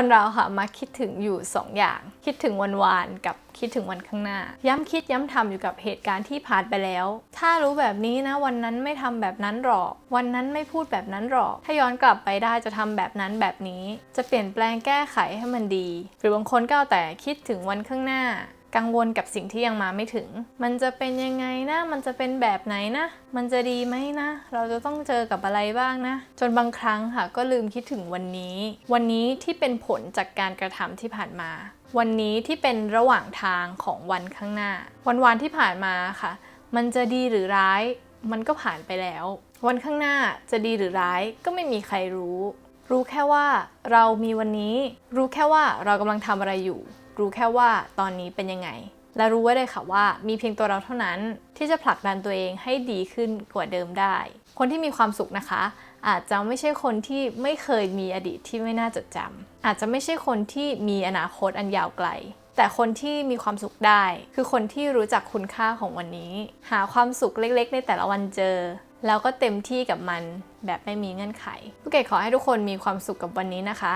คนเราค่ะมักคิดถึงอยู่สองอย่าง คิดถึงวันวานกับคิดถึงวันข้างหน้า ย้ำคิดย้ำทำอยู่กับเหตุการณ์ที่ผ่านไปแล้ว ถ้ารู้แบบนี้นะ วันนั้นไม่ทำแบบนั้นหรอก วันนั้นไม่พูดแบบนั้นหรอก ถ้าย้อนกลับไปได้จะทำแบบนั้นแบบนี้ จะเปลี่ยนแปลงแก้ไขให้มันดี หรือบางคนก็เอาแต่คิดถึงวันข้างหน้า กังวลกับสิ่งที่ยังมาไม่ถึง มันจะเป็นยังไงนะ มันจะเป็นแบบไหนนะ มันจะดีไหมนะ เราจะต้องเจอกับอะไรบ้างนะ จนบางครั้งค่ะก็ลืมคิดถึงวันนี้ วันนี้ที่เป็นผลจากการกระทำที่ผ่านมา วันนี้ที่เป็นระหว่างทางของวันข้างหน้า วันวานที่ผ่านมาค่ะ มันจะดีหรือร้าย มันก็ผ่านไปแล้ว วันข้างหน้าจะดีหรือร้ายก็ไม่มีใครรู้ รู้แค่ว่าเรามีวันนี้ รู้แค่ว่าเรากำลังทำอะไรอยู่ รู้แค่ว่าตอนนี้เป็นยังไง และรู้ไว้เลยค่ะว่ามีเพียงตัวเราเท่านั้นที่จะผลักดันตัวเองให้ดีขึ้นกว่าเดิมได้ คนที่มีความสุขนะคะ อาจจะไม่ใช่คนที่ไม่เคยมีอดีตที่ไม่น่าจดจำอาจจะไม่ใช่คนที่มีอนาคตอันยาวไกลแต่คนที่มีความสุขได้ คือคนที่รู้จักคุณค่าของวันนี้ หาความสุขเล็กๆ ในแต่ละวันเจอ แล้วก็เต็มที่กับมันแบบไม่มีเงื่อนไขผู้เกดขอให้ทุกคนมีความสุขกับวันนี้นะคะ